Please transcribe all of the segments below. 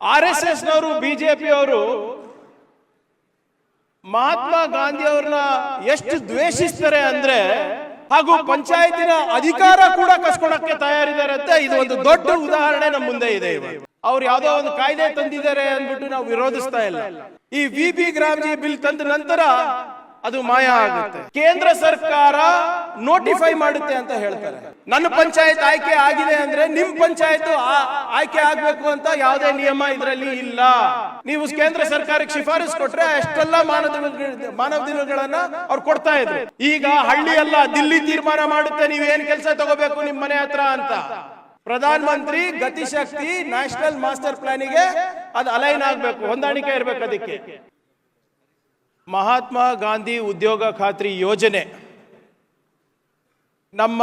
R S S ನವರು BJP ಅವರು ಮಹಾತ್ಮ ಗಾಂಧಿ ಅವ್ರನ್ನ ಎಷ್ಟು ದ್ವೇಷಿಸ್ತಾರೆ ಅಂದ್ರೆ ಹಾಗೂ ಪಂಚಾಯತಿನ ಅಧಿಕಾರ ಕೂಡ ಕಸ್ಕೊಳಕ್ಕೆ ತಯಾರಿದ್ದಾರೆ ಅಂತ ಇದು ಒಂದು ದೊಡ್ಡ ಉದಾಹರಣೆ ನಮ್ಮ ಮುಂದೆ ಇದೆ ಇವಾಗ. ಅವ್ರು ಯಾವ್ದೋ ಒಂದು ಕಾಯ್ದೆ ತಂದಿದ್ದಾರೆ ಅಂದ್ಬಿಟ್ಟು ನಾವು ವಿರೋಧಿಸ್ತಾ ಇಲ್ಲ. ಈ ವಿ ಬಿ ಗ್ರಾಮ್ಜಿ ಬಿಲ್ ತಂದ ನಂತರ ಅದು ಮಾಯ ಆಗುತ್ತೆ. ಕೇಂದ್ರ ಸರ್ಕಾರ ನೋಟಿಫೈ ಮಾಡುತ್ತೆ ಅಂತ ಹೇಳ್ತಾರೆ. ನನ್ನ ಪಂಚಾಯತ್ ಆಯ್ಕೆ ಆಗಿದೆ ಅಂದ್ರೆ ನಿಮ್ ಪಂಚಾಯತ್ ಆಯ್ಕೆ ಆಗ್ಬೇಕು ಅಂತ ಯಾವುದೇ ನಿಯಮ ಇದರಲ್ಲಿ ಇಲ್ಲ. ನೀವು ಕೇಂದ್ರ ಸರ್ಕಾರಕ್ಕೆ ಶಿಫಾರಸ್ ಕೊಟ್ರೆ ಅಷ್ಟೆಲ್ಲ ಮಾನವ ಮಾನವ ದಿನಗಳನ್ನ ಅವ್ರು ಕೊಡ್ತಾ ಇದ್ರು. ಈಗ ಹಳ್ಳಿ ಅಲ್ಲ, ದಿಲ್ಲಿ ತೀರ್ಮಾನ ಮಾಡುತ್ತೆ, ನೀವ್ ಏನ್ ಕೆಲಸ ತಗೋಬೇಕು ನಿಮ್ ಮನೆ ಹತ್ರ ಅಂತ. ಪ್ರಧಾನ ಮಂತ್ರಿ ಗತಿಶಕ್ತಿ ನ್ಯಾಷನಲ್ ಮಾಸ್ಟರ್ ಪ್ಲಾನಿಗೆ ಅದು ಅಲೈನ್ ಆಗ್ಬೇಕು, ಹೊಂದಾಣಿಕೆ ಇರ್ಬೇಕು ಅದಕ್ಕೆ. ಮಹಾತ್ಮ ಗಾಂಧಿ ಉದ್ಯೋಗ ಖಾತ್ರಿ ಯೋಜನೆ ನಮ್ಮ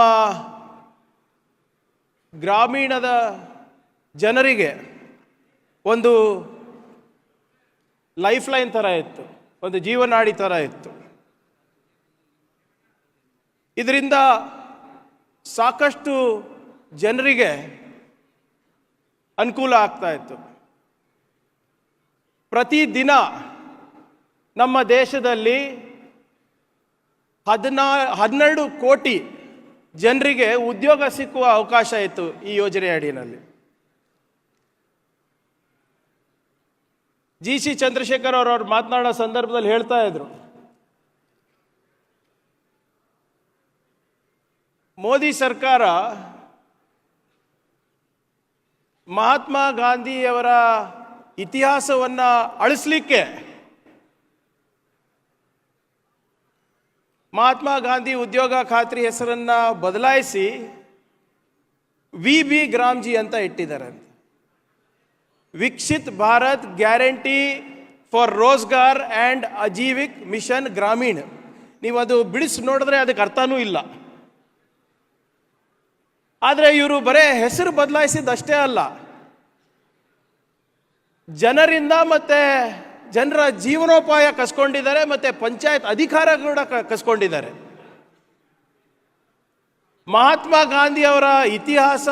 ಗ್ರಾಮೀಣದ ಜನರಿಗೆ ಒಂದು ಲೈಫ್ ಲೈನ್ ಥರ ಇತ್ತು, ಒಂದು ಜೀವನಾಡಿ ಥರ ಇತ್ತು. ಇದರಿಂದ ಸಾಕಷ್ಟು ಜನರಿಗೆ ಅನುಕೂಲ ಆಗ್ತಾ ಇತ್ತು. ಪ್ರತಿದಿನ ನಮ್ಮ ದೇಶದಲ್ಲಿ ಹದಿನಾ ಹನ್ನೆರಡು ಕೋಟಿ ಜನರಿಗೆ ಉದ್ಯೋಗ ಸಿಕ್ಕುವ ಅವಕಾಶ ಇತ್ತು ಈ ಯೋಜನೆ ಅಡಿಯಲ್ಲಿ. ಜಿ ಸಿ ಚಂದ್ರಶೇಖರ್ ಅವ್ರು ಮಾತನಾಡೋ ಸಂದರ್ಭದಲ್ಲಿ ಹೇಳ್ತಾ ಇದ್ರು. ಮೋದಿ ಸರ್ಕಾರ ಮಹಾತ್ಮ ಗಾಂಧಿಯವರ ಇತಿಹಾಸವನ್ನ ಅಳಿಸ್ಲಿಕ್ಕೆ ಮಹಾತ್ಮ ಗಾಂಧಿ ಉದ್ಯೋಗ ಖಾತ್ರಿ ಹೆಸರನ್ನ ಬದಲಾಯಿಸಿ ವಿ ಬಿ ಗ್ರಾಮ್ಜಿ ಅಂತ ಇಟ್ಟಿದ್ದಾರೆ Viksit Bharat guarantee for Rozgar and Ajeevika mission Gramin. ನೀವು ಅದು ಬಿಡಿಸಿ ನೋಡಿದ್ರೆ ಅದಕ್ಕೆ ಅರ್ಥನೂ ಇಲ್ಲ. ಆದರೆ ಇವರು ಬರೇ ಹೆಸರು ಬದಲಾಯಿಸಿದ್ದಷ್ಟೇ ಅಲ್ಲ. ಜನರಿಂದ ಮತ್ತೆ ಜನರ ಜೀವನೋಪಾಯ ಕಸ್ಕೊಂಡಿದ್ದಾರೆ, ಮತ್ತೆ ಪಂಚಾಯತ್ ಅಧಿಕಾರ ಕೂಡ ಕಸ್ಕೊಂಡಿದ್ದಾರೆ. ಮಹಾತ್ಮ ಗಾಂಧಿ ಅವರ ಇತಿಹಾಸ,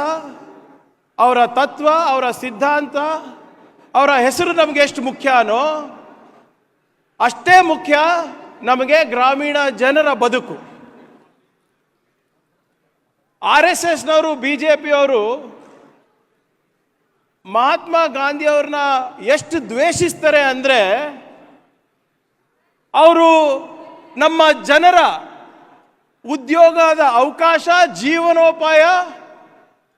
ಅವರ ತತ್ವ, ಅವರ ಸಿದ್ಧಾಂತ, ಅವರ ಹೆಸರು ನಮಗೆ ಎಷ್ಟು ಮುಖ್ಯನೋ, ಅಷ್ಟೇ ಮುಖ್ಯ ನಮಗೆ ಗ್ರಾಮೀಣ ಜನರ ಬದುಕು. ಆರ್ ಎಸ್ ಎಸ್ನವರು, ಬಿ ಜೆ ಪಿಯವರು ಮಹಾತ್ಮ ಗಾಂಧಿ ಅವ್ರನ್ನ ಎಷ್ಟು ದ್ವೇಷಿಸ್ತಾರೆ ಅಂದರೆ ಅವರು ನಮ್ಮ ಜನರ ಉದ್ಯೋಗದ ಅವಕಾಶ, ಜೀವನೋಪಾಯ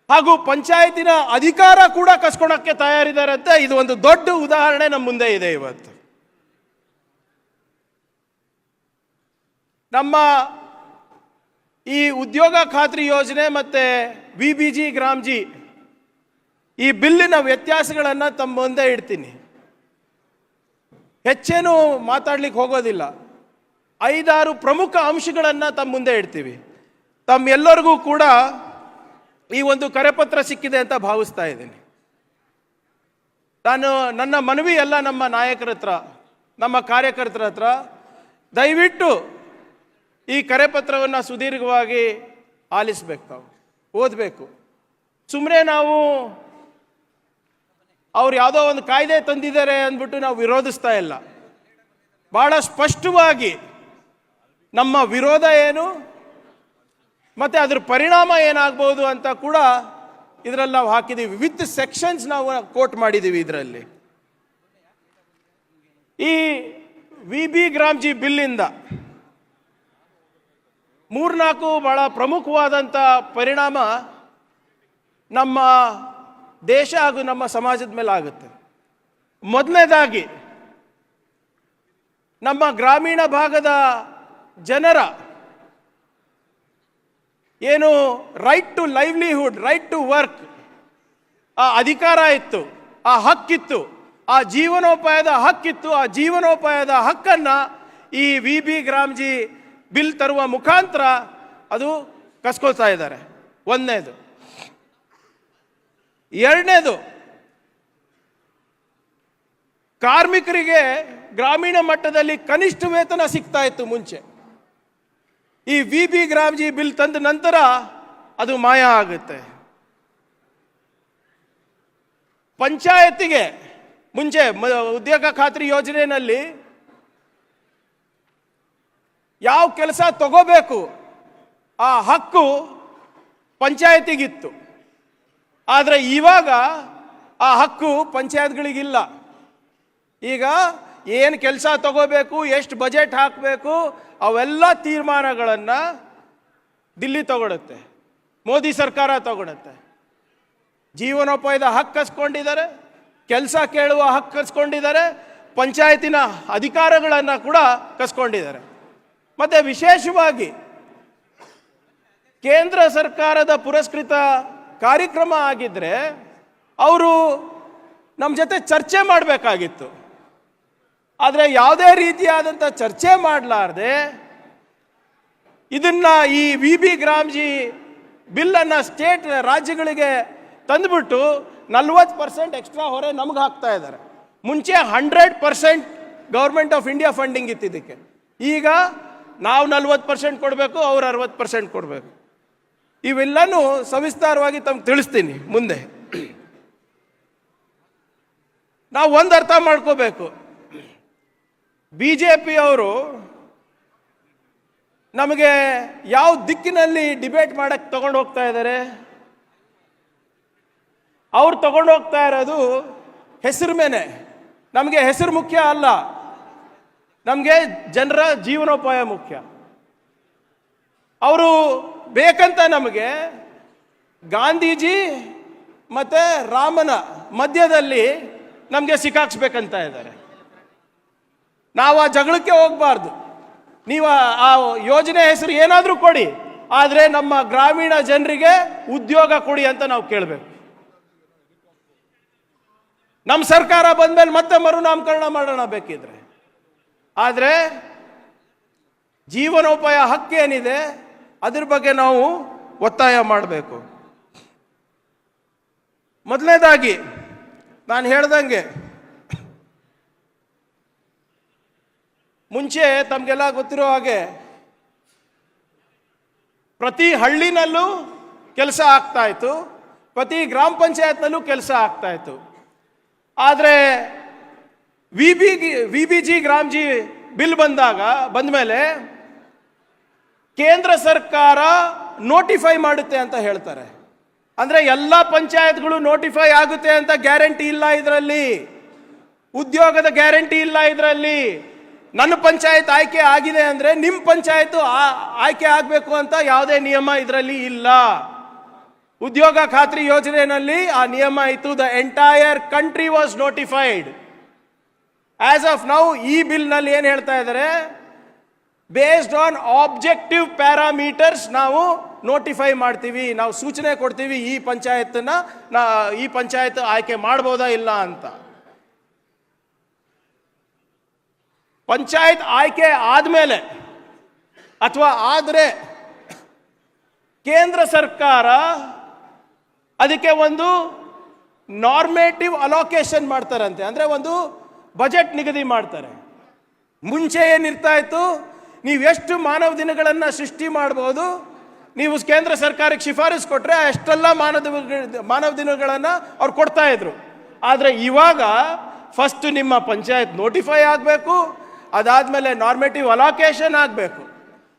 ಹಾಗೂ ಪಂಚಾಯತಿನ ಅಧಿಕಾರ ಕೂಡ ಕಸ್ಕೊಳಕ್ಕೆ ತಯಾರಿದ್ದಾರೆ ಅಂತ ಇದು ಒಂದು ದೊಡ್ಡ ಉದಾಹರಣೆ ನಮ್ಮ ಮುಂದೆ ಇದೆ ಇವತ್ತು. ನಮ್ಮ ಈ ಉದ್ಯೋಗ ಖಾತ್ರಿ ಯೋಜನೆ ಮತ್ತೆ ವಿ ಬಿ ಜಿ, ಗ್ರಾಮ್ಜಿ ಈ ಬಿಲ್ಲಿನ ವ್ಯತ್ಯಾಸಗಳನ್ನು ತಮ್ಮ ಮುಂದೆ ಇಡ್ತೀನಿ. ಹೆಚ್ಚೇನು ಮಾತಾಡ್ಲಿಕ್ಕೆ ಹೋಗೋದಿಲ್ಲ. ಐದಾರು ಪ್ರಮುಖ ಅಂಶಗಳನ್ನು ತಮ್ಮ ಮುಂದೆ ಇಡ್ತೀವಿ. ತಮ್ಮೆಲ್ಲರಿಗೂ ಕೂಡ ಈ ಒಂದು ಕರೆಪತ್ರ ಸಿಕ್ಕಿದೆ ಅಂತ ಭಾವಿಸ್ತಾ ಇದ್ದೀನಿ. ನಾನು ನನ್ನ ಮನವಿ ಎಲ್ಲ ನಮ್ಮ ನಾಯಕರ ಹತ್ರ, ನಮ್ಮ ಕಾರ್ಯಕರ್ತರ ಹತ್ರ, ದಯವಿಟ್ಟು ಈ ಕರೆಪತ್ರವನ್ನು ಸುದೀರ್ಘವಾಗಿ ಆಲಿಸ್ಬೇಕು ತಾವು, ಓದಬೇಕು. ಸುಮ್ಮನೆ ನಾವು ಅವ್ರು ಯಾವುದೋ ಒಂದು ಕಾಯ್ದೆ ತಂದಿದ್ದಾರೆ ಅಂದ್ಬಿಟ್ಟು ನಾವು ವಿರೋಧಿಸ್ತಾ ಇಲ್ಲ. ಬಹಳ ಸ್ಪಷ್ಟವಾಗಿ ನಮ್ಮ ವಿರೋಧ ಏನು, ಮತ್ತೆ ಅದ್ರ ಪರಿಣಾಮ ಏನಾಗ್ಬೋದು ಅಂತ ಕೂಡ ಇದರಲ್ಲಿ ನಾವು ಹಾಕಿದ್ದೀವಿ ವಿತ್ ಸೆಕ್ಷನ್ಸ್ ನಾವು ಕೋಟ್ ಮಾಡಿದ್ದೀವಿ ಇದರಲ್ಲಿ. ಈ ವಿ ಬಿ ಗ್ರಾಮ್ಜಿ ಬಿಲ್ಲಿಂದ ಮೂರ್ನಾಲ್ಕು ಬಹಳ ಪ್ರಮುಖವಾದಂಥ ಪರಿಣಾಮ ನಮ್ಮ ದೇಶ ಹಾಗೂ ನಮ್ಮ ಸಮಾಜದ ಮೇಲೆ ಆಗುತ್ತೆ. ಮೊದಲನೇದಾಗಿ, ನಮ್ಮ ಗ್ರಾಮೀಣ ಭಾಗದ ಜನರ ಏನು right to livelihood right to work ಆ ಅಧಿಕಾರ ಇತ್ತು, ಆ ಹಕ್ಕಿತ್ತು ಆ ಜೀವನೋಪಾಯದ ಹಕ್ಕಿತ್ತು ಆ ಜೀವನೋಪಾಯದ ಹಕ್ಕನ್ನು ಈ ವಿ ಬಿ ಗ್ರಾಮ್ಜಿ ಬಿಲ್ ತರುವ ಮುಖಾಂತರ ಅದು ಕಸ್ಕೊಳ್ತಾ ಇದ್ದಾರೆ. ಒಂದನೇದು. ಎರಡನೇದು, ಕಾರ್ಮಿಕರಿಗೆ ಗ್ರಾಮೀಣ ಮಟ್ಟದಲ್ಲಿ ಕನಿಷ್ಠ ವೇತನ ಸಿಗ್ತಾ ಇತ್ತು ಮುಂಚೆ. ಈ ವಿ ಬಿ ಗ್ರಾಮ್ಜಿ ಬಿಲ್ ತಂದ ನಂತರ ಅದು ಮಾಯ ಆಗುತ್ತೆ. ಪಂಚಾಯತಿಗೆ ಮುಂಚೆ ಉದ್ಯೋಗ ಖಾತ್ರಿ ಯೋಜನೆಯಲ್ಲಿ ಯಾವ ಕೆಲಸ ತಗೋಬೇಕು, ಆ ಹಕ್ಕು ಪಂಚಾಯತಿಗಿತ್ತು. ಆದರೆ ಇವಾಗ ಆ ಹಕ್ಕು ಪಂಚಾಯತ್ಗಳಿಗಿಲ್ಲ. ಈಗ ಏನು ಕೆಲಸ ತಗೋಬೇಕು, ಎಷ್ಟು ಬಜೆಟ್ ಹಾಕಬೇಕು, ಅವೆಲ್ಲ ತೀರ್ಮಾನಗಳನ್ನು ದಿಲ್ಲಿ ತಗೊಳುತ್ತೆ. ಮೋದಿ ಸರ್ಕಾರ ತಗೊಳುತ್ತೆ. ಜೀವನೋಪಾಯದ ಹಕ್ಕು ಕಸ್ಕೊಂಡಿದ್ದಾರೆ, ಕೆಲಸ ಕೇಳುವ ಹಕ್ಕು ಕಸ್ಕೊಂಡಿದ್ದಾರೆ, ಪಂಚಾಯತಿನ ಅಧಿಕಾರಗಳನ್ನು ಕೂಡ ಕಸ್ಕೊಂಡಿದ್ದಾರೆ. ಮತ್ತು ವಿಶೇಷವಾಗಿ ಕೇಂದ್ರ ಸರ್ಕಾರದ ಪುರಸ್ಕೃತ ಕಾರ್ಯಕ್ರಮ ಆಗಿದ್ದರೆ ಅವರು ನಮ್ಮ ಜೊತೆ ಚರ್ಚೆ ಮಾಡಬೇಕಾಗಿತ್ತು. ಆದರೆ ಯಾವುದೇ ರೀತಿಯಾದಂಥ ಚರ್ಚೆ ಮಾಡಲಾರ್ದೆ ಇದನ್ನು ಈ ವಿ ಬಿ ಗ್ರಾಮ್ಜಿ ಬಿಲ್ಲನ್ನು ಸ್ಟೇಟ್ ರಾಜ್ಯಗಳಿಗೆ ತಂದುಬಿಟ್ಟು ನಲ್ವತ್ತು ಪರ್ಸೆಂಟ್ ಎಕ್ಸ್ಟ್ರಾ ಹೊರೆ ನಮ್ಗೆ ಹಾಕ್ತಾ ಇದ್ದಾರೆ ಮುಂಚೆ hundred percent government of India funding ಇತ್ತು ಇದಕ್ಕೆ. ಈಗ ನಾವು ನಲ್ವತ್ತು ಪರ್ಸೆಂಟ್ ಕೊಡಬೇಕು, ಅವ್ರು ಅರವತ್ತು ಪರ್ಸೆಂಟ್ ಕೊಡಬೇಕು. ಇವೆಲ್ಲನೂ ಸವಿಸ್ತಾರವಾಗಿ ತಮ್ಗೆ ತಿಳಿಸ್ತೀನಿ ಮುಂದೆ. ನಾವು ಒಂದು ಅರ್ಥ ಮಾಡ್ಕೋಬೇಕು. ಬಿ ಜೆ ಪಿಯವರು ನಮಗೆ ಯಾವ ದಿಕ್ಕಿನಲ್ಲಿ ಡಿಬೇಟ್ ಮಾಡಕ್ಕೆ ತಗೊಂಡು ಹೋಗ್ತಾ ಇದ್ದಾರೆ ಅವ್ರು ತಗೊಂಡು ಹೋಗ್ತಾ ಇರೋದು ಹೆಸರು ಮೇಲೆ ನಮಗೆ ಹೆಸರು ಮುಖ್ಯ ಅಲ್ಲ. ನಮಗೆ ಜನರ ಜೀವನೋಪಾಯ ಮುಖ್ಯ. ಅವರು ಬೇಕಂತ ನಮಗೆ ಗಾಂಧೀಜಿ ಮತ್ತೆ ರಾಮನ ಮಧ್ಯದಲ್ಲಿ ನಮಗೆ ಸಿಕ್ಕಾಕ್ಸ್ಬೇಕಂತ ಇದ್ದಾರೆ. ನಾವು ಆ ಜಗಳಕ್ಕೆ ಹೋಗಬಾರ್ದು. ನೀವು ಆ- ಯೋಜನೆ ಹೆಸರು ಏನಾದರೂ ಕೊಡಿ, ಆದರೆ ನಮ್ಮ ಗ್ರಾಮೀಣ ಜನರಿಗೆ ಉದ್ಯೋಗ ಕೊಡಿ ಅಂತ ನಾವು ಕೇಳಬೇಕು. ನಮ್ಮ ಸರ್ಕಾರ ಬಂದ್ಮೇಲೆ ಮತ್ತೆ ಮರುನಾಮಕರಣ ಮಾಡೋಣ ಬೇಕಿದ್ರೆ. ಆದರೆ ಜೀವನೋಪಾಯ ಹಕ್ಕೇನಿದೆ ಅದ್ರ ಬಗ್ಗೆ ನಾವು ಒತ್ತಾಯ ಮಾಡಬೇಕು. ಮೊದಲನೇದಾಗಿ, ನಾನು ಹೇಳ್ದಂಗೆ, ಮುಂಚೆ ತಮಗೆಲ್ಲ ಗೊತ್ತಿರೋ ಹಾಗೆ, ಪ್ರತಿ ಹಳ್ಳಿನಲ್ಲೂ ಕೆಲಸ ಆಗ್ತಾ ಇತ್ತು, ಪ್ರತಿ ಗ್ರಾಮ ಪಂಚಾಯತ್ನಲ್ಲೂ ಕೆಲಸ ಆಗ್ತಾ ಇತ್ತು. ಆದರೆ V B V B G RAM G bill ಬಂದಾಗ, ಬಂದಮೇಲೆ ಕೇಂದ್ರ ಸರ್ಕಾರ ನೋಟಿಫೈ ಮಾಡುತ್ತೆ ಅಂತ ಹೇಳ್ತಾರೆ. ಅಂದರೆ ಎಲ್ಲ ಪಂಚಾಯತ್ಗಳು ನೋಟಿಫೈ ಆಗುತ್ತೆ ಅಂತ ಗ್ಯಾರಂಟಿ ಇಲ್ಲ ಇದರಲ್ಲಿ. ಉದ್ಯೋಗದ ಗ್ಯಾರಂಟಿ ಇಲ್ಲ ಇದರಲ್ಲಿ. ನನ್ನ ಪಂಚಾಯತ್ ಆಯ್ಕೆ ಆಗಿದೆ ಅಂದರೆ ನಿಮ್ಮ ಪಂಚಾಯತ್ ಆಯ್ಕೆ ಆಗಬೇಕು ಅಂತ ಯಾವುದೇ ನಿಯಮ ಇದರಲ್ಲಿ ಇಲ್ಲ. ಉದ್ಯೋಗ ಖಾತ್ರಿ ಯೋಜನೆಯಲ್ಲಿ ಆ ನಿಯಮ ಇತ್ತು. The entire country was notified as of now ಈ ಬಿಲ್ನಲ್ಲಿ ಏನು ಹೇಳ್ತಾ ಇದ್ದಾರೆ? ಬೇಸ್ಡ್ ಆನ್ ಆಬ್ಜೆಕ್ಟಿವ್ ಪ್ಯಾರಾಮೀಟರ್ಸ್ ನಾವು ನೋಟಿಫೈ ಮಾಡ್ತೀವಿ. ನಾವು ಸೂಚನೆ ಕೊಡ್ತೀವಿ, ಈ ಪಂಚಾಯತ್ನ, ನಾ, ಈ ಪಂಚಾಯತ್ ಆಯ್ಕೆ ಮಾಡ್ಬೋದಾ ಇಲ್ಲ ಅಂತ. ಪಂಚಾಯತ್ ಆಯ್ಕೆ ಆದಮೇಲೆ ಅಥವಾ ಆದರೆ ಕೇಂದ್ರ ಸರ್ಕಾರ ಅದಕ್ಕೆ ಒಂದು ನಾರ್ಮೇಟಿವ್ ಅಲೋಕೇಶನ್ ಮಾಡ್ತಾರಂತೆ. ಅಂದರೆ ಒಂದು ಬಜೆಟ್ ನಿಗದಿ ಮಾಡ್ತಾರೆ. ಮುಂಚೆ ಏನಿರ್ತಾ ಇತ್ತು? ನೀವು ಎಷ್ಟು ಮಾನವ ದಿನಗಳನ್ನು ಸೃಷ್ಟಿ ಮಾಡ್ಬೋದು, ನೀವು ಕೇಂದ್ರ ಸರ್ಕಾರಕ್ಕೆ ಶಿಫಾರಸು ಕೊಟ್ಟರೆ ಅಷ್ಟೆಲ್ಲ ಮಾನವ ಮಾನವ ದಿನಗಳನ್ನು ಅವ್ರು ಕೊಡ್ತಾ ಇದ್ರು. ಆದರೆ ಇವಾಗ ಫಸ್ಟ್ ನಿಮ್ಮ ಪಂಚಾಯತ್ ನೋಟಿಫೈ ಆಗಬೇಕು, ಅದಾದಮೇಲೆ ನಾರ್ಮೇಟಿವ್ ಅಲೋಕೇಶನ್ ಆಗಬೇಕು.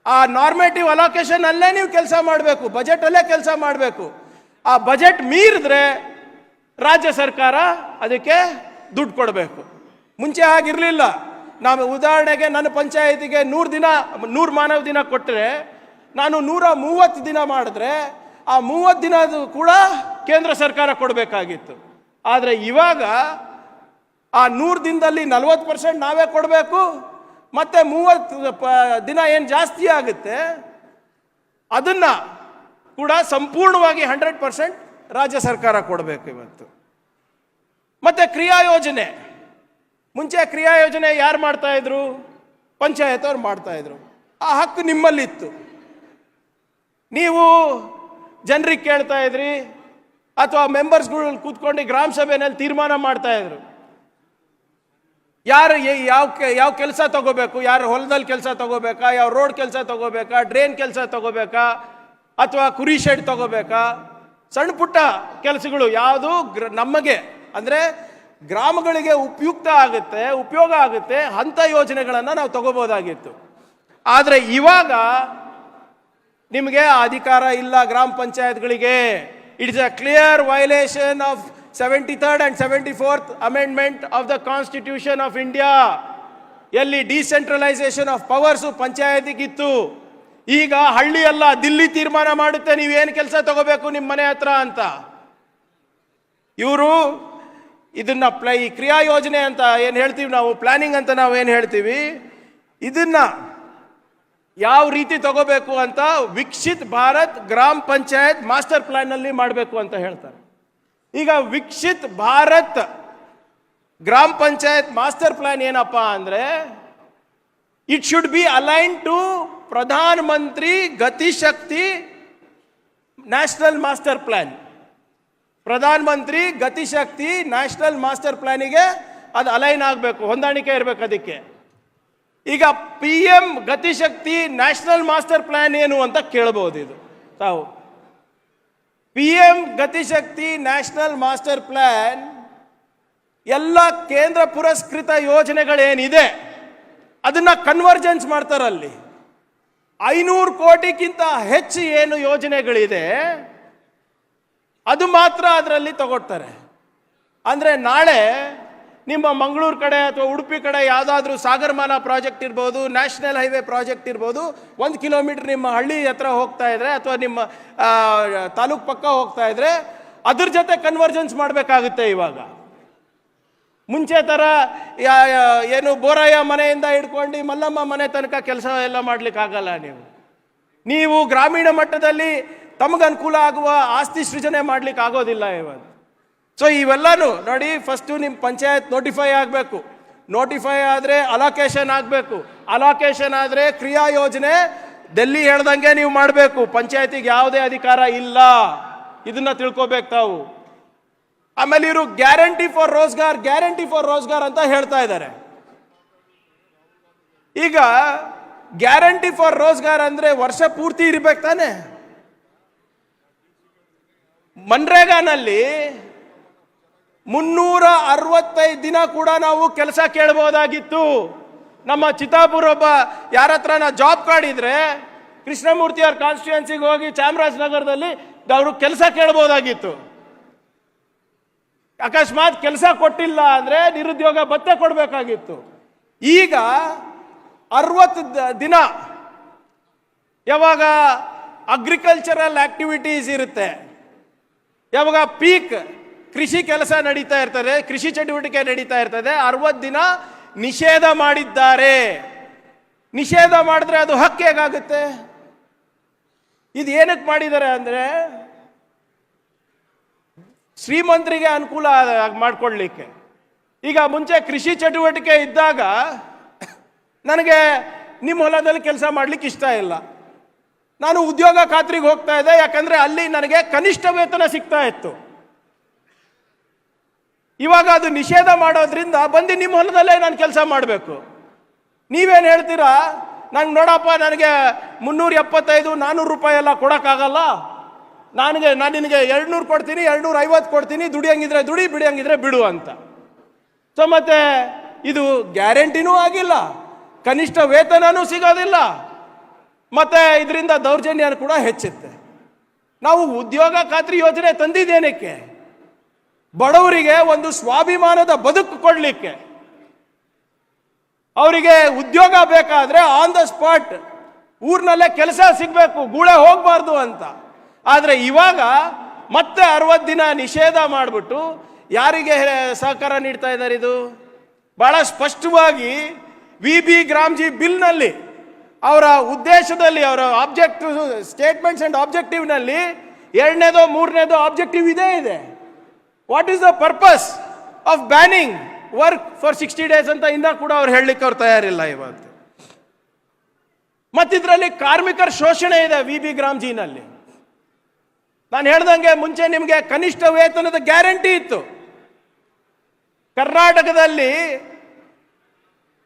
ಆ ನಾರ್ಮೇಟಿವ್ ಅಲೋಕೇಶನ್ ಅಲ್ಲೇ ನೀವು ಕೆಲಸ ಮಾಡಬೇಕು ಬಜೆಟಲ್ಲೇ ಕೆಲಸ ಮಾಡಬೇಕು. ಆ ಬಜೆಟ್ ಮೀರಿದ್ರೆ ರಾಜ್ಯ ಸರ್ಕಾರ ಅದಕ್ಕೆ ದುಡ್ಡು ಕೊಡಬೇಕು. ಮುಂಚೆ ಆಗಿರಲಿಲ್ಲ ನಾವು ಉದಾಹರಣೆಗೆ ನನ್ನ ಪಂಚಾಯತಿಗೆ ನೂರು ದಿನ, ನೂರು ಮಾನವ ದಿನ ಕೊಟ್ಟರೆ ನಾನು ನೂರ ಮೂವತ್ತು ದಿನ ಮಾಡಿದ್ರೆ, ಆ ಮೂವತ್ತು ದಿನ ಕೂಡ ಕೇಂದ್ರ ಸರ್ಕಾರ ಕೊಡಬೇಕಾಗಿತ್ತು. ಆದರೆ ಇವಾಗ ಆ ನೂರು ದಿನದಲ್ಲಿ ನಲ್ವತ್ತು ಪರ್ಸೆಂಟ್ ನಾವೇ ಕೊಡಬೇಕು, ಮತ್ತೆ ಮೂವತ್ತು ಪ, ದಿನ ಏನು ಜಾಸ್ತಿ ಆಗುತ್ತೆ, ಅದನ್ನು ಕೂಡ ಸಂಪೂರ್ಣವಾಗಿ ಹಂಡ್ರೆಡ್ ಪರ್ಸೆಂಟ್ ರಾಜ್ಯ ಸರ್ಕಾರ ಕೊಡಬೇಕು ಇವತ್ತು. ಮತ್ತೆ ಕ್ರಿಯಾ ಯೋಜನೆ. ಮುಂಚೆ ಕ್ರಿಯಾ ಯೋಜನೆ ಯಾರು ಮಾಡ್ತಾ ಇದ್ರು? ಪಂಚಾಯತ್ ಅವ್ರು ಮಾಡ್ತಾ ಇದ್ರು. ಆ ಹಕ್ಕು ನಿಮ್ಮಲ್ಲಿತ್ತು. ನೀವು ಜನರಿಗೆ ಕೇಳ್ತಾ ಇದ್ರಿ, ಅಥವಾ ಮೆಂಬರ್ಸ್ಗಳು ಕೂತ್ಕೊಂಡು ಗ್ರಾಮ ಸಭೆಯಲ್ಲಿ ತೀರ್ಮಾನ ಮಾಡ್ತಾ ಇದ್ರು. ಯಾರು ಯಾವ ಯಾವ ಕೆಲಸ ತಗೋಬೇಕು? ಯಾರು ಹೊಲದಲ್ಲಿ ಕೆಲಸ ತಗೋಬೇಕಾ? ಯಾವ ರೋಡ್ ಕೆಲಸ ತಗೋಬೇಕಾ? ಡ್ರೈನ್ ಕೆಲಸ ತಗೋಬೇಕಾ? ಅಥವಾ ಕುರಿ ಶೆಡ್ ತಗೋಬೇಕಾ? ಸಣ್ಣ ಪುಟ್ಟ ಕೆಲಸಗಳು ಯಾವುದು ನಮಗೆ ಅಂದರೆ ಗ್ರಾಮಗಳಿಗೆ ಉಪಯುಕ್ತ ಆಗುತ್ತೆ, ಉಪಯೋಗ ಆಗುತ್ತೆ ಅಂಥ ಯೋಜನೆಗಳನ್ನು ನಾವು ತಗೋಬೋದಾಗಿತ್ತು. ಆದರೆ ಇವಾಗ ನಿಮಗೆ ಅಧಿಕಾರ ಇಲ್ಲ ಗ್ರಾಮ ಪಂಚಾಯತ್ಗಳಿಗೆ. It's a clear violation of seventy third and seventy fourth amendment of the constitution of India ಎಲ್ಲಿ ಡಿಸೆಂಟ್ರಲೈಸೇಷನ್ ಆಫ್ ಪವರ್ಸು ಪಂಚಾಯತಿಗಿತ್ತು. ಈಗ ಹಳ್ಳಿ ಅಲ್ಲ ದಿಲ್ಲಿ ತೀರ್ಮಾನ ಮಾಡುತ್ತೆ, ನೀವೇನು ಕೆಲಸ ತಗೋಬೇಕು ನಿಮ್ಮ ಮನೆ ಹತ್ರ ಅಂತ. ಇವರು ಇದನ್ನ ಪ್ಲೈ ಈ ಕ್ರಿಯಾ ಯೋಜನೆ ಅಂತ ಏನು ಹೇಳ್ತೀವಿ ನಾವು? ಪ್ಲಾನಿಂಗ್ ಅಂತ ನಾವು ಏನು ಹೇಳ್ತೀವಿ? ಇದನ್ನ ಯಾವ ರೀತಿ ತಗೋಬೇಕು ಅಂತ ವಿಕಸಿತ್ ಭಾರತ್ ಗ್ರಾಮ ಪಂಚಾಯತ್ ಮಾಸ್ಟರ್ ಪ್ಲಾನ್ನಲ್ಲಿ ಮಾಡಬೇಕು ಅಂತ ಹೇಳ್ತಾರೆ. ಈಗ ವಿಕಸಿತ್ ಭಾರತ್ ಗ್ರಾಮ ಪಂಚಾಯತ್ ಮಾಸ್ಟರ್ ಪ್ಲಾನ್ ಏನಪ್ಪಾ ಅಂದ್ರೆ it should be align to Pradhan Mantri Gati Shakti national master plan. ಪ್ರಧಾನ ಮಂತ್ರಿ ಗತಿಶಕ್ತಿ ನ್ಯಾಷನಲ್ ಮಾಸ್ಟರ್ ಪ್ಲಾನಿಗೆ ಅದು ಅಲೈನ್ ಆಗಬೇಕು, ಹೊಂದಾಣಿಕೆ ಇರಬೇಕು ಅದಕ್ಕೆ. ಈಗ P M Gati Shakti national master plan ಏನು ಅಂತ ಕೇಳಬಹುದು ಇದು. ತಾವು. P M Gati Shakti national master plan ಎಲ್ಲ ಕೇಂದ್ರ ಪುರಸ್ಕೃತ ಯೋಜನೆಗಳೇನಿದೆ, ಅದನ್ನ ಕನ್ವರ್ಜೆನ್ಸ್ ಮಾಡ್ತಾರಲ್ಲಿ. ಐನೂರು ಕೋಟಿಗಿಂತ ಹೆಚ್ಚು ಏನು ಯೋಜನೆಗಳಿದೆ ಅದು ಮಾತ್ರ ಅದರಲ್ಲಿ ತಗೊಳ್ತಾರೆ ಅಂದರೆ ನಾಳೆ ನಿಮ್ಮ ಮಂಗಳೂರು ಕಡೆ ಅಥವಾ ಉಡುಪಿ ಕಡೆ ಯಾವುದಾದ್ರೂ ಸಾಗರಮಾಲಾ ಪ್ರಾಜೆಕ್ಟ್ ಇರ್ಬೋದು, ನ್ಯಾಷನಲ್ ಹೈವೇ ಪ್ರಾಜೆಕ್ಟ್ ಇರ್ಬೋದು, ಒಂದು ಕಿಲೋಮೀಟ್ರ್ ನಿಮ್ಮ ಹಳ್ಳಿ ಹತ್ರ ಹೋಗ್ತಾ ಇದ್ರೆ ಅಥವಾ ನಿಮ್ಮ ತಾಲೂಕು ಪಕ್ಕ ಹೋಗ್ತಾ ಇದ್ರೆ ಅದ್ರ ಜೊತೆ ಕನ್ವರ್ಜೆನ್ಸ್ ಮಾಡಬೇಕಾಗುತ್ತೆ ಇವಾಗ. ಮುಂಚೆ ಥರ ಏನು ಬೋರಯ್ಯ ಮನೆಯಿಂದ ಹಿಡ್ಕೊಂಡು ಮಲ್ಲಮ್ಮ ಮನೆ ತನಕ ಕೆಲಸ ಎಲ್ಲ ಮಾಡ್ಲಿಕ್ಕೆ ಆಗಲ್ಲ ನೀವು. ನೀವು ಗ್ರಾಮೀಣ ಮಟ್ಟದಲ್ಲಿ ತಮಗೆ ಅನುಕೂಲ ಆಗುವ ಆಸ್ತಿ ಸೃಜನೆ ಮಾಡ್ಲಿಕ್ಕೆ ಆಗೋದಿಲ್ಲ ಇವತ್ತು. ಸೊ ಇವೆಲ್ಲನೂ ನೋಡಿ ಫಸ್ಟು ನಿಮ್ಮ ಪಂಚಾಯತ್ ನೋಟಿಫೈ ಆಗಬೇಕು. ನೋಟಿಫೈ ಆದರೆ ಅಲೋಕೇಶನ್ ಆಗಬೇಕು. ಅಲೋಕೇಶನ್ ಆದರೆ ಕ್ರಿಯಾ ಯೋಜನೆ ಡೆಲ್ಲಿ ಹೇಳ್ದಂಗೆ ನೀವು ಮಾಡಬೇಕು. ಪಂಚಾಯತಿಗೆ ಯಾವುದೇ ಅಧಿಕಾರ ಇಲ್ಲ. ಇದನ್ನ ತಿಳ್ಕೊಬೇಕು ತಾವು. ಆಮೇಲೆ ಇವರು guarantee for Rozgar guarantee for Rozgar ಅಂತ ಹೇಳ್ತಾ ಇದ್ದಾರೆ. ಈಗ ಗ್ಯಾರಂಟಿ ಫಾರ್ ರೋಜ್ಗಾರ್ ಅಂದ್ರೆ ವರ್ಷ ಪೂರ್ತಿ ಇರ್ಬೇಕು ತಾನೆ? ಮನ್ರೇಗಾನಲ್ಲಿ ಮುನ್ನೂರ ಅರವತ್ತೈದು ದಿನ ಕೂಡ ನಾವು ಕೆಲಸ ಕೇಳಬಹುದಾಗಿತ್ತು ನಮ್ಮ ಚಿತ್ತಾಪುರ ಒಬ್ಬ ಯಾರ ಹತ್ರ ನಾ ಜಾಬ್ ಕಾರ್ಡ್ ಇದ್ರೆ ಕೃಷ್ಣಮೂರ್ತಿ ಅವ್ರ ಕಾನ್ಸ್ಟಿಟ್ಯೂನ್ಸಿಗೆ ಹೋಗಿ ಚಾಮರಾಜನಗರದಲ್ಲಿ ಅವರು ಕೆಲಸ ಕೇಳಬಹುದಾಗಿತ್ತು ಅಕಸ್ಮಾತ್ ಕೆಲಸ ಕೊಟ್ಟಿಲ್ಲ ಅಂದ್ರೆ ನಿರುದ್ಯೋಗ ಭತ್ತೆ ಕೊಡಬೇಕಾಗಿತ್ತು. ಈಗ ಅರವತ್ತು ದಿನ ಯಾವಾಗ ಅಗ್ರಿಕಲ್ಚರಲ್ ಆಕ್ಟಿವಿಟೀಸ್ ಇರುತ್ತೆ. ಯಾವಾಗ ಪೀಕ್ ಕೃಷಿ ಕೆಲಸ ನಡೀತಾ ಇರ್ತದೆ, ಕೃಷಿ ಚಟುವಟಿಕೆ ನಡೀತಾ ಇರ್ತದೆ, ಅರವತ್ತು ದಿನ ನಿಷೇಧ ಮಾಡಿದ್ದಾರೆ. ನಿಷೇಧ ಮಾಡಿದ್ರೆ ಅದು ಹಕ್ಕು ಹೇಗಾಗುತ್ತೆ? ಇದು ಏನಕ್ಕೆ ಮಾಡಿದ್ದಾರೆ ಅಂದರೆ, ಶ್ರೀಮಂತರಿಗೆ ಅನುಕೂಲ ಮಾಡಿಕೊಳ್ಳಲಿಕ್ಕೆ ಈಗ ಮುಂಚೆ ಕೃಷಿ ಚಟುವಟಿಕೆ ಇದ್ದಾಗ, ನನಗೆ ನಿಮ್ಮ ಹೊಲದಲ್ಲಿ ಕೆಲಸ ಮಾಡ್ಲಿಕ್ಕೆ ಇಷ್ಟ ಇಲ್ಲ. ನಾನು ಉದ್ಯೋಗ ಖಾತ್ರಿಗೆ ಹೋಗ್ತಾ ಇದ್ದೆ, ಯಾಕಂದ್ರೆ ಅಲ್ಲಿ ನನಗೆ ಕನಿಷ್ಠ ವೇತನ ಸಿಗ್ತಾ ಇತ್ತು. ಇವಾಗ ಅದು ನಿಷೇಧ ಮಾಡೋದ್ರಿಂದ ಬಂದು ನಿಮ್ಮ ಹೊಲದಲ್ಲೇ ನಾನು ಕೆಲಸ ಮಾಡಬೇಕು. ನೀವೇನು ಹೇಳ್ತೀರಾ? ನಂಗೆ ನೋಡಪ್ಪ, ನನಗೆ ಮುನ್ನೂರ ಎಪ್ಪತ್ತೈದು ನಾನ್ನೂರು ರೂಪಾಯಿ ಎಲ್ಲ ಕೊಡೋಕ್ಕಾಗಲ್ಲ. ನನಗೆ ನಾನು ನಿನಗೆ ಎರಡುನೂರು ಕೊಡ್ತೀನಿ, ಎರಡ್ನೂರ ಐವತ್ತು ಕೊಡ್ತೀನಿ, ದುಡಿಯಂಗಿದ್ರೆ ದುಡಿ, ಬಿಡಿಯಂಗಿದ್ರೆ ಬಿಡು ಅಂತ. ಸೊ, ಮತ್ತೆ ಇದು ಗ್ಯಾರಂಟಿನೂ ಆಗಿಲ್ಲ. ಕನಿಷ್ಠ ವೇತನನೂ ಸಿಗೋದಿಲ್ಲ. ಮತ್ತೆ ಇದರಿಂದ ದೌರ್ಜನ್ಯ ಕೂಡ ಹೆಚ್ಚುತ್ತೆ. ನಾವು ಉದ್ಯೋಗ ಖಾತ್ರಿ ಯೋಜನೆ ತಂದಿದ್ದೇನಕ್ಕೆ? ಬಡವರಿಗೆ ಒಂದು ಸ್ವಾಭಿಮಾನದ ಬದುಕು ಕೊಡಲಿಕ್ಕೆ. ಅವರಿಗೆ ಉದ್ಯೋಗ ಬೇಕಾದ್ರೆ ಆನ್ ದ ಸ್ಪಾಟ್ ಊರಿನಲ್ಲೇ ಕೆಲಸ ಸಿಗಬೇಕು, ಗೂಳೆ ಹೋಗಬಾರ್ದು ಅಂತ. ಆದರೆ ಇವಾಗ ಮತ್ತೆ ಅರವತ್ತು ದಿನ ನಿಷೇಧ ಮಾಡಿಬಿಟ್ಟು ಯಾರಿಗೆ ಸಹಕಾರ ನೀಡ್ತಾ ಇದ್ದಾರೆ ಇದು? ಬಹಳ ಸ್ಪಷ್ಟವಾಗಿ ವಿ ಬಿ ಗ್ರಾಮ್ಜಿ ಬಿಲ್ನಲ್ಲಿ ಅವರ ಉದ್ದೇಶದಲ್ಲಿ, ಅವರ ಆಬ್ಜೆಕ್ಟ್ ಸ್ಟೇಟ್ಮೆಂಟ್ಸ್ ಅಂಡ್ ಆಬ್ಜೆಕ್ಟಿವ್ನಲ್ಲಿ ಎರಡನೇದು, ಮೂರನೇದೋ ಆಬ್ಜೆಕ್ಟಿವ್ ಇದೇ ಇದೆ. What is the purpose of banning work for sixty days ಅಂತ ಇಂದ ಕೂಡ ಅವ್ರು ಹೇಳಲಿಕ್ಕೆ ಅವ್ರು ತಯಾರಿಲ್ಲ ಇವತ್ತು. ಮತ್ತಿದ್ರಲ್ಲಿ ಕಾರ್ಮಿಕರ ಶೋಷಣೆ ಇದೆ ವಿ ಬಿ ಗ್ರಾಮ್ಜಿನಲ್ಲಿ. ನಾನು ಹೇಳ್ದಂಗೆ ಮುಂಚೆ ನಿಮಗೆ ಕನಿಷ್ಠ ವೇತನದ ಗ್ಯಾರಂಟಿ ಇತ್ತು. ಕರ್ನಾಟಕದಲ್ಲಿ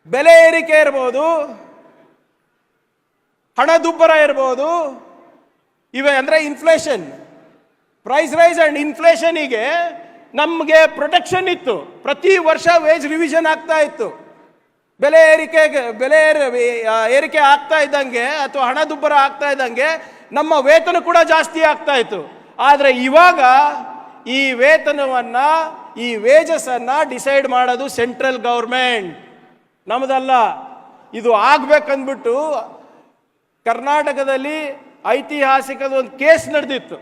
ಬೆಲೆ ಏರಿಕೆ ಇರ್ಬೋದು ಹಣದುಬ್ಬರ ಇರ್ಬೋದು. ಇವೆ ಅಂದರೆ ಇನ್ಫ್ಲೇಷನ್ ಪ್ರೈಸ್ ರೈಸ್ ಆ್ಯಂಡ್ ಇನ್ಫ್ಲೇಷನಿಗೆ ನಮಗೆ ಪ್ರೊಟೆಕ್ಷನ್ ಇತ್ತು. ಪ್ರತಿ ವರ್ಷ ವೇಜ್ ರಿವಿಷನ್ ಆಗ್ತಾ ಇತ್ತು. ಬೆಲೆ ಏರಿಕೆ, ಬೆಲೆ ಏರಿ- ಏರಿಕೆ ಆಗ್ತಾ ಇದ್ದಂಗೆ ಅಥವಾ ಹಣದುಬ್ಬರ ಆಗ್ತಾ ಇದ್ದಂಗೆ ನಮ್ಮ ವೇತನ ಕೂಡ ಜಾಸ್ತಿ ಆಗ್ತಾ ಇತ್ತು. ಆದರೆ ಇವಾಗ ಈ ವೇತನವನ್ನ, ಈ ವೇಜಸ್ಸನ್ನು ಡಿಸೈಡ್ ಮಾಡೋದು ಸೆಂಟ್ರಲ್ ಗೌರ್ಮೆಂಟ್ ನಮ್ಮದಲ್ಲ ಇದು ಆಗ್ಬೇಕಂದ್ಬಿಟ್ಟು ಕರ್ನಾಟಕದಲ್ಲಿ ಐತಿಹಾಸಿಕದ ಒಂದು ಕೇಸ್ ನಡೆದಿತ್ತು.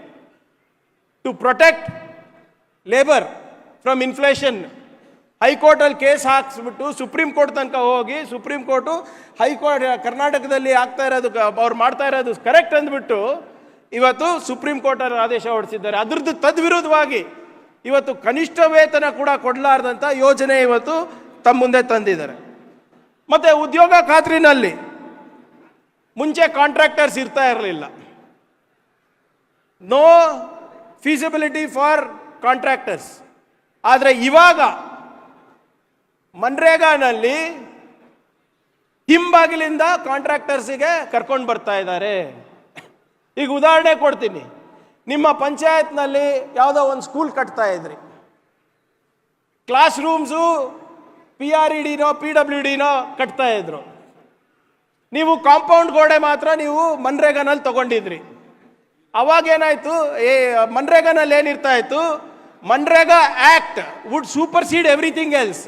To protect labour from inflation ಹೈಕೋರ್ಟಲ್ಲಿ case ಹಾಕ್ಸ್ಬಿಟ್ಟು ಸುಪ್ರೀಂ ಕೋರ್ಟ್ ತನಕ ಹೋಗಿ ಸುಪ್ರೀಂ ಕೋರ್ಟು ಹೈಕೋರ್ಟ್ ಕರ್ನಾಟಕದಲ್ಲಿ ಆಗ್ತಾ ಇರೋದು ಅವ್ರು ಮಾಡ್ತಾ ಇರೋದು ಕರೆಕ್ಟ್ ಅಂದ್ಬಿಟ್ಟು ಇವತ್ತು ಸುಪ್ರೀಂ ಕೋರ್ಟಲ್ಲಿ ಆದೇಶ ಹೊರಡಿಸಿದ್ದಾರೆ ಅದ್ರದ್ದು ತದ್ವಿರುದ್ಧವಾಗಿ ಇವತ್ತು ಕನಿಷ್ಠ ವೇತನ ಕೂಡ ಕೊಡಲಾರ್ದಂಥ ಯೋಜನೆ ಇವತ್ತು ತಮ್ಮ ಮುಂದೆ ತಂದಿದ್ದಾರೆ. ಮತ್ತೆ ಉದ್ಯೋಗ ಖಾತ್ರಿನಲ್ಲಿ ಮುಂಚೆ ಕಾಂಟ್ರಾಕ್ಟರ್ಸ್ ಇರ್ತಾ ಇರಲಿಲ್ಲ. ನೋ ಫೀಸಿಬಿಲಿಟಿ ಫಾರ್ ಕಾಂಟ್ರಾಕ್ಟರ್ಸ್ ಆದರೆ ಇವಾಗ ಮನ್ರೇಗಾನಲ್ಲಿ ಹಿಂಬಾಗಿಲಿಂದ ಕಾಂಟ್ರಾಕ್ಟರ್ಸಿಗೆ ಕರ್ಕೊಂಡು ಬರ್ತಾ ಇದ್ದಾರೆ. ಈಗ ಉದಾಹರಣೆ ಕೊಡ್ತೀನಿ. ನಿಮ್ಮ ಪಂಚಾಯತ್ನಲ್ಲಿ ಯಾವುದೋ ಒಂದು ಸ್ಕೂಲ್ ಕಟ್ತಾ ಇದ್ರಿ. Class rooms P R E ಡಿನೋ P W ಡಿನೋ ಕಟ್ತಾ ಇದ್ರು. ನೀವು ಕಾಂಪೌಂಡ್ ಗೋಡೆ ಮಾತ್ರ ನೀವು ಮನ್ರೇಗಾನಲ್ಲಿ ತಗೊಂಡಿದ್ರಿ. ಅವಾಗ ಏನಾಯ್ತು, ಏ, ಮನ್ರೇಗಾನಲ್ಲಿ ಏನಿರ್ತಾ ಇತ್ತು? MNREGA act would supersede everything else.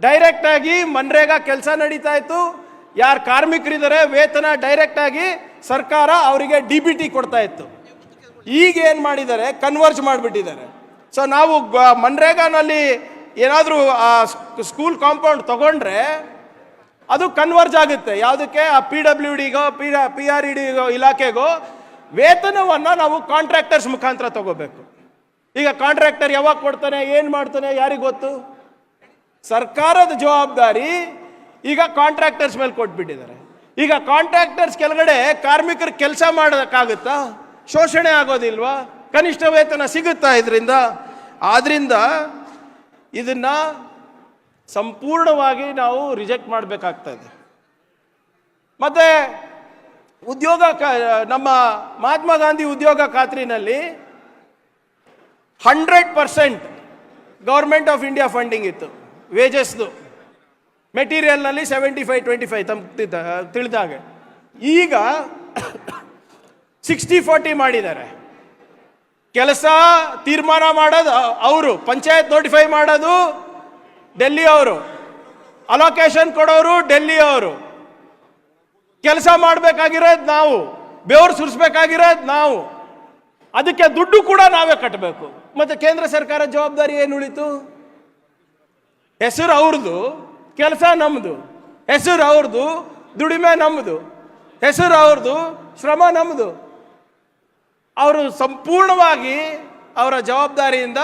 Direct ಆಗಿ ಮನ್ರೇಗಾ ಕೆಲಸ ನಡೀತಾ ಇತ್ತು. ಯಾರು ಕಾರ್ಮಿಕರಿದ್ದಾರೆ, ವೇತನ ಡೈರೆಕ್ಟ್ ಆಗಿ ಸರ್ಕಾರ ಅವರಿಗೆ ಡಿ ಬಿ ಟಿ ಕೊಡ್ತಾ ಇತ್ತು. ಈಗ ಏನು ಮಾಡಿದ್ದಾರೆ, ಕನ್ವರ್ಜ್ ಮಾಡಿಬಿಟ್ಟಿದ್ದಾರೆ. ಸೊ ನಾವು ಮನ್ರೇಗಾನಲ್ಲಿ ಏನಾದರೂ ಸ್ಕೂಲ್ ಕಾಂಪೌಂಡ್ ತಗೊಂಡ್ರೆ ಅದು ಕನ್ವರ್ಜ್ ಆಗುತ್ತೆ. ಯಾವುದಕ್ಕೆ? ಆ ಪಿ ಡಬ್ಲ್ಯೂ ಡಿಗೋ ಪಿ ಪಿ ಆರ್ ಇ ಡಿಗೋ ಇಲಾಖೆಗೋ ವೇತನವನ್ನು ನಾವು ಕಾಂಟ್ರಾಕ್ಟರ್ಸ್ ಮುಖಾಂತರ ತಗೋಬೇಕು. ಈಗ ಕಾಂಟ್ರಾಕ್ಟರ್ ಯಾವಾಗ ಕೊಡ್ತಾನೆ, ಏನು ಮಾಡ್ತಾನೆ, ಯಾರಿಗೆ ಗೊತ್ತು? ಸರ್ಕಾರದ ಜವಾಬ್ದಾರಿ ಈಗ ಕಾಂಟ್ರಾಕ್ಟರ್ಸ್ ಮೇಲೆ ಕೊಟ್ಬಿಟ್ಟಿದ್ದಾರೆ. ಈಗ ಕಾಂಟ್ರಾಕ್ಟರ್ಸ್ ಕೆಳಗಡೆ ಕಾರ್ಮಿಕರು ಕೆಲಸ ಮಾಡೋದಕ್ಕಾಗುತ್ತಾ? ಶೋಷಣೆ ಆಗೋದಿಲ್ವಾ? ಕನಿಷ್ಠ ವೇತನ ಸಿಗುತ್ತಾ ಇದರಿಂದ? ಆದ್ರಿಂದ ಇದನ್ನ ಸಂಪೂರ್ಣವಾಗಿ ನಾವು ರಿಜೆಕ್ಟ್ ಮಾಡಬೇಕಾಗ್ತಾ ಇದೆ. ಮತ್ತೆ ಉದ್ಯೋಗ ನಮ್ಮ ಮಹಾತ್ಮ ಗಾಂಧಿ ಉದ್ಯೋಗ ಖಾತ್ರಿನಲ್ಲಿ hundred percent government of India funding ಇತ್ತು ವೇಜಸ್ದು ಮೆಟೀರಿಯಲ್ನಲ್ಲಿ ಸೆವೆಂಟಿ ಫೈವ್ ಟ್ವೆಂಟಿ ಫೈವ್ ತಮ್ ತಿಳಿದಾಗೆ ಈಗ ಸಿಕ್ಸ್ಟಿ ಫೋರ್ಟಿ ಮಾಡಿದ್ದಾರೆ. ಕೆಲಸ ತೀರ್ಮಾನ ಮಾಡೋದು, ಅವರು ಪಂಚಾಯತ್ ನೋಟಿಫೈ ಮಾಡೋದು ಡೆಲ್ಲಿ ಅವರು ಅಲೋಕೇಶನ್ ಕೊಡೋರು ಡೆಲ್ಲಿಯವರು. ಕೆಲಸ ಮಾಡಬೇಕಾಗಿರೋದು ನಾವು. ಬೆವರು ಸುರಿಸ್ಬೇಕಾಗಿರೋದು ನಾವು. ಅದಕ್ಕೆ ದುಡ್ಡು ಕೂಡ ನಾವೇ ಕಟ್ಟಬೇಕು ಮತ್ತೆ ಕೇಂದ್ರ ಸರ್ಕಾರ ಜವಾಬ್ದಾರಿ ಏನು ಉಳಿತು? ಹೆಸರು ಅವ್ರದ್ದು ಕೆಲಸ ನಮ್ಮದು ಹೆಸರು ಅವ್ರದ್ದು ದುಡಿಮೆ ನಮ್ಮದು ಹೆಸರು ಅವ್ರದ್ದು ಶ್ರಮ ನಮ್ಮದು ಅವರು ಸಂಪೂರ್ಣವಾಗಿ ಅವರ ಜವಾಬ್ದಾರಿಯಿಂದ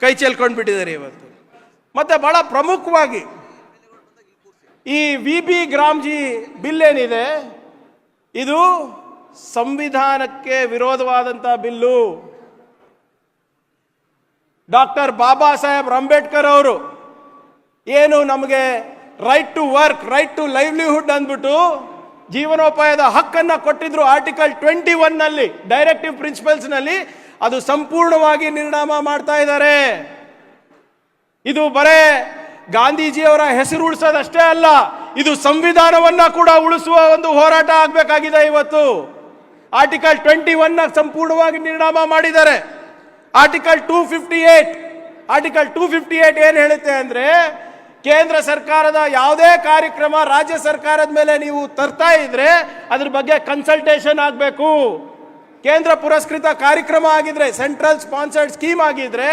ಕೈ ಚೆಲ್ಕೊಂಡು ಬಿಟ್ಟಿದ್ದಾರೆ ಇವತ್ತು. ಮತ್ತೆ ಬಹಳ ಪ್ರಮುಖವಾಗಿ ಈ ವಿ ಬಿ ಗ್ರಾಮ್ಜಿ ಬಿಲ್ ಏನಿದೆ ಇದು ಸಂವಿಧಾನಕ್ಕೆ ವಿರೋಧವಾದಂಥ ಬಿಲ್ಲು. ಡಾಕ್ಟರ್ ಬಾಬಾ ಸಾಹೇಬ್ ಅಂಬೇಡ್ಕರ್ ಅವರು ಏನು ನಮಗೆ right to work right to livelihood ಅಂದ್ಬಿಟ್ಟು ಜೀವನೋಪಾಯದ ಹಕ್ಕನ್ನು ಕೊಟ್ಟಿದ್ರು ಆರ್ಟಿಕಲ್ ಟ್ವೆಂಟಿ ಒನ್ನಲ್ಲಿ ಡೈರೆಕ್ಟಿವ್ ಪ್ರಿನ್ಸಿಪಲ್ಸ್ನಲ್ಲಿ ಅದು ಸಂಪೂರ್ಣವಾಗಿ ನಿರ್ಣಾಮ ಮಾಡ್ತಾ ಇದ್ದಾರೆ. ಇದು ಬರೇ ಗಾಂಧೀಜಿಯವರ ಹೆಸರು ಉಳಿಸೋದಷ್ಟೇ ಅಲ್ಲ, ಇದು ಸಂವಿಧಾನವನ್ನ ಕೂಡ ಉಳಿಸುವ ಒಂದು ಹೋರಾಟ ಆಗಬೇಕಾಗಿದೆ ಇವತ್ತು. ಆರ್ಟಿಕಲ್ ಟ್ವೆಂಟಿ ಒನ್ ಸಂಪೂರ್ಣವಾಗಿ ನಿರ್ಣಾಮ ಮಾಡಿದ್ದಾರೆ. Article two fifty eight article two fifty eight ಏನು ಹೇಳುತ್ತೆ ಅಂದ್ರೆ, ಕೇಂದ್ರ ಸರ್ಕಾರದ ಯಾವುದೇ ಕಾರ್ಯಕ್ರಮ ರಾಜ್ಯ ಸರ್ಕಾರದ ಮೇಲೆ ನೀವು ತರ್ತಾ ಇದ್ರೆ ಅದ್ರ ಬಗ್ಗೆ ಕನ್ಸಲ್ಟೇಷನ್ ಆಗಬೇಕು. ಕೇಂದ್ರ ಪುರಸ್ಕೃತ ಕಾರ್ಯಕ್ರಮ ಆಗಿದ್ರೆ ಸೆಂಟ್ರಲ್ ಸ್ಪಾನ್ಸರ್ಡ್ ಸ್ಕೀಮ್ ಆಗಿದ್ರೆ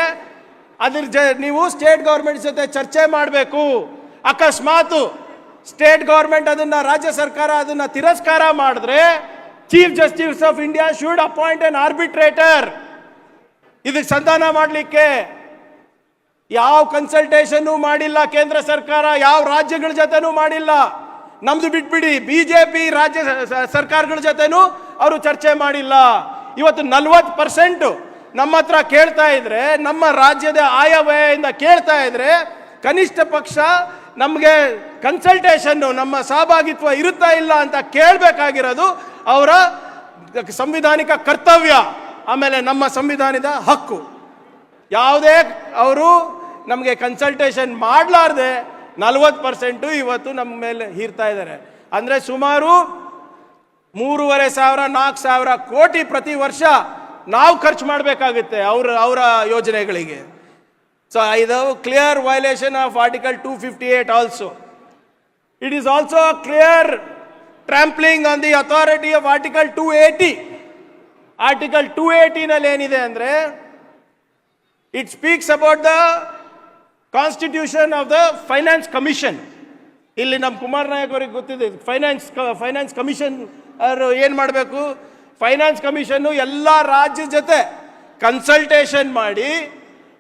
ಅದ್ರ ಜ, ನೀವು ಸ್ಟೇಟ್ ಗೌರ್ಮೆಂಟ್ ಜೊತೆ ಚರ್ಚೆ ಮಾಡಬೇಕು. ಅಕಸ್ಮಾತ್ ಸ್ಟೇಟ್ ಗೌರ್ಮೆಂಟ್ ಅದನ್ನು, ರಾಜ್ಯ ಸರ್ಕಾರ ಅದನ್ನು ತಿರಸ್ಕಾರ ಮಾಡಿದ್ರೆ chief justice of India should appoint an arbitrator ಇದಕ್ಕೆ ಸಂಧಾನ ಮಾಡಲಿಕ್ಕೆ ಯಾವ ಕನ್ಸಲ್ಟೇಷನ್ ಮಾಡಿಲ್ಲ ಕೇಂದ್ರ ಸರ್ಕಾರ, ಯಾವ ರಾಜ್ಯಗಳ ಜೊತೆನೂ ಮಾಡಿಲ್ಲ. ನಮ್ದು ಬಿಟ್ಬಿಡಿ ಬಿಜೆಪಿ ರಾಜ್ಯ ಪಿ ರಾಜ್ಯ ಸರ್ಕಾರಗಳ ಜೊತೆನೂ ಅವರು ಚರ್ಚೆ ಮಾಡಿಲ್ಲ. ಇವತ್ತು ನಲ್ವತ್ತು ಪರ್ಸೆಂಟ್ ನಮ್ಮ ಹತ್ರ ಕೇಳ್ತಾ ಇದ್ರೆ, ನಮ್ಮ ರಾಜ್ಯದ ಆಯವ್ಯಯದಿಂದ ಕೇಳ್ತಾ ಇದ್ರೆ, ಕನಿಷ್ಠ ಪಕ್ಷ ನಮಗೆ ಕನ್ಸಲ್ಟೇಷನ್ನು ನಮ್ಮ ಸಹಭಾಗಿತ್ವ ಇರುತ್ತಾ ಇಲ್ಲ ಅಂತ ಕೇಳಬೇಕಾಗಿರೋದು ಅವರ ಸಂವಿಧಾನಿಕ ಕರ್ತವ್ಯ. ಆಮೇಲೆ ನಮ್ಮ ಸಂವಿಧಾನದ ಹಕ್ಕು. ಯಾವುದೇ ಅವರು ನಮಗೆ ಕನ್ಸಲ್ಟೇಷನ್ ಮಾಡಲಾರ್ದೆ ನಲ್ವತ್ತು ಪರ್ಸೆಂಟು ಇವತ್ತು ನಮ್ಮ ಮೇಲೆ ಹೀರ್ತಾ ಇದ್ದಾರೆ. ಅಂದರೆ ಸುಮಾರು ಮೂರುವರೆ ಸಾವಿರ, ನಾಲ್ಕು ಸಾವಿರ ಕೋಟಿ ಪ್ರತಿ ವರ್ಷ ನಾವು ಖರ್ಚು ಮಾಡಬೇಕಾಗುತ್ತೆ ಅವರ ಅವರ ಯೋಜನೆಗಳಿಗೆ. ಸೊ ಇದು clear violation of article two fifty eight also it is also clear trampling on the authority of article two eighty article two ಏಯ್ಟಿನಲ್ಲಿ ಏನಿದೆ ಅಂದರೆ it speaks about the constitution of the finance commission ಇಲ್ಲಿ ನಮ್ಮ ಕುಮಾರ್ ನಾಯಕ್ ಅವರಿಗೆ ಗೊತ್ತಿದೆ finance finance commission ಅವರು ಏನು ಮಾಡಬೇಕು? Finance commission ಎಲ್ಲ ರಾಜ್ಯದ ಜೊತೆ ಕನ್ಸಲ್ಟೇಷನ್ ಮಾಡಿ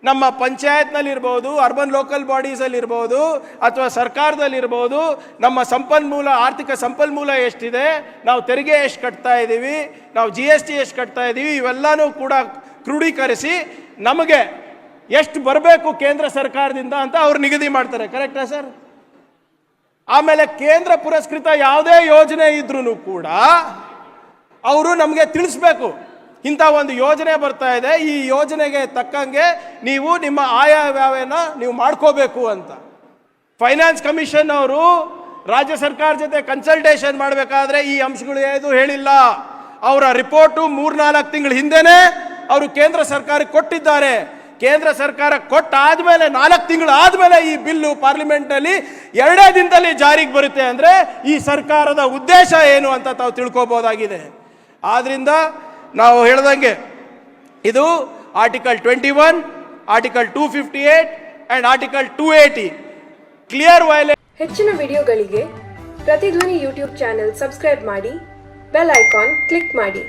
ನಮ್ಮ ಪಂಚಾಯತ್ನಲ್ಲಿರ್ಬೋದು, ಅರ್ಬನ್ ಲೋಕಲ್ ಬಾಡೀಸಲ್ಲಿರ್ಬೋದು ಅಥವಾ ಸರ್ಕಾರದಲ್ಲಿರ್ಬೋದು, ನಮ್ಮ ಸಂಪನ್ಮೂಲ, ಆರ್ಥಿಕ ಸಂಪನ್ಮೂಲ ಎಷ್ಟಿದೆ, ನಾವು ತೆರಿಗೆ ಎಷ್ಟು ಕಟ್ತಾ ಇದ್ದೀವಿ ನಾವು ಜಿ ಎಸ್ ಟಿ ಎಷ್ಟು ಕಟ್ತಾ ಇದ್ದೀವಿ ಇವೆಲ್ಲನೂ ಕೂಡ ಕ್ರೋಢೀಕರಿಸಿ ನಮಗೆ ಎಷ್ಟು ಬರಬೇಕು ಕೇಂದ್ರ ಸರ್ಕಾರದಿಂದ ಅಂತ ಅವ್ರು ನಿಗದಿ ಮಾಡ್ತಾರೆ. ಕರೆಕ್ಟಾ ಸರ್? ಆಮೇಲೆ ಕೇಂದ್ರ ಪುರಸ್ಕೃತ ಯಾವುದೇ ಯೋಜನೆ ಇದ್ರೂ ಕೂಡ ಅವರು ನಮಗೆ ತಿಳಿಸ್ಬೇಕು. ಇಂಥ ಒಂದು ಯೋಜನೆ ಬರ್ತಾ ಇದೆ. ಈ ಯೋಜನೆಗೆ ತಕ್ಕಂಗೆ ನೀವು ನಿಮ್ಮ ಆಯಾ ವ್ಯಾಯನ ನೀವು ಮಾಡ್ಕೋಬೇಕು ಅಂತ. ಫೈನಾನ್ಸ್ ಕಮಿಷನ್ ಅವರು ರಾಜ್ಯ ಸರ್ಕಾರ ಜೊತೆ ಕನ್ಸಲ್ಟೇಷನ್ ಮಾಡಬೇಕಾದ್ರೆ ಈ ಅಂಶಗಳು ಏನು ಹೇಳಿಲ್ಲ. ಅವರ ರಿಪೋರ್ಟು ಮೂರ್ನಾಲ್ಕು ತಿಂಗಳ ಹಿಂದೆನೇ ಅವರು ಕೇಂದ್ರ ಸರ್ಕಾರಕ್ಕೆ ಕೊಟ್ಟಿದ್ದಾರೆ. ಕೇಂದ್ರ ಸರ್ಕಾರ ಕೊಟ್ಟಾದ್ಮೇಲೆ ನಾಲ್ಕು ತಿಂಗಳು ಆದ್ಮೇಲೆ ಈ ಬಿಲ್ಲು ಪಾರ್ಲಿಮೆಂಟ್ನಲ್ಲಿ ಎರಡೇ ದಿನದಲ್ಲಿ ಜಾರಿಗೆ ಬರುತ್ತೆ ಅಂದ್ರೆ ಈ ಸರ್ಕಾರದ ಉದ್ದೇಶ ಏನು ಅಂತ ತಾವು ತಿಳ್ಕೊಬೋದಾಗಿದೆ. ಆದ್ರಿಂದ ನಾವು ಹೇಳ್ದಂಗೆ ಇದು article twenty one article two fifty eight and article two eighty clear ವೈಲೇ ಹೆಚ್ಚಿನ ವಿಡಿಯೋಗಳಿಗೆ ಪ್ರತಿಧ್ವನಿ ಯೂಟ್ಯೂಬ್ ಚಾನೆಲ್ ಸಬ್ಸ್ಕ್ರೈಬ್ ಮಾಡಿ ಬೆಲ್ ಐಕಾನ್ ಕ್ಲಿಕ್ ಮಾಡಿ.